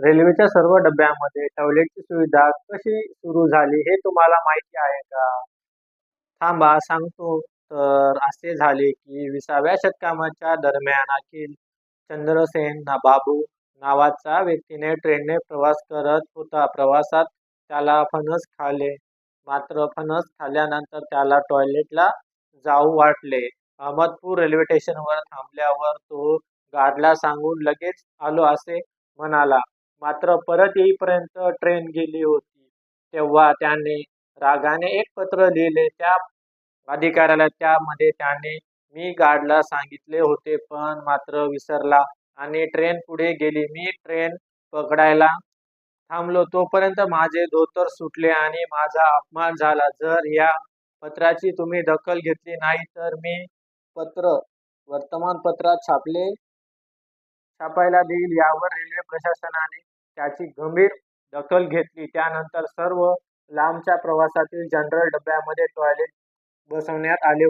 रेल्वेच्या सर्व डब्यांमध्ये टॉयलेटची सुविधा कशी सुरू झाली हे तुम्हाला माहिती आहे का? थांबा सांगतो. तर असे झाले की विसाव्या शतकाच्या दरम्यान अखिल चंद्रसेन बाबू नावाचा व्यक्तीने ट्रेनने प्रवास करत होता. प्रवासात त्याला फणस खाले मात्र फणस खाल्यानंतर त्याला टॉयलेटला जाऊ वाटले. अहमदपूर रेल्वे स्टेशनवर थांबल्यावर तो गार्डला सांगून लगेच आलो असे म्हणाला. मात्र परत येईपर्यंत ट्रेन गेली होती. तेव्हा त्याने रागाने एक पत्र लिहिले त्या अधिकाऱ्याला. त्यामध्ये त्याने मी गार्डला सांगितले होते पण मात्र विसरला आणि ट्रेन पुढे गेली. मी ट्रेन पकडायला थांबलो तोपर्यंत माझे धोतर सुटले आणि माझा अपमान झाला. जर या पत्राची तुम्ही दखल घेतली नाही तर मी पत्र वर्तमानपत्रात छापले छापायला देईल यावर रेल्वे प्रशासनाने त्याची गंभीर दखल घेतली. त्यानंतर सर्व लांबच्या प्रवासातील जनरल डब्यामध्ये टॉयलेट बसवण्यात आले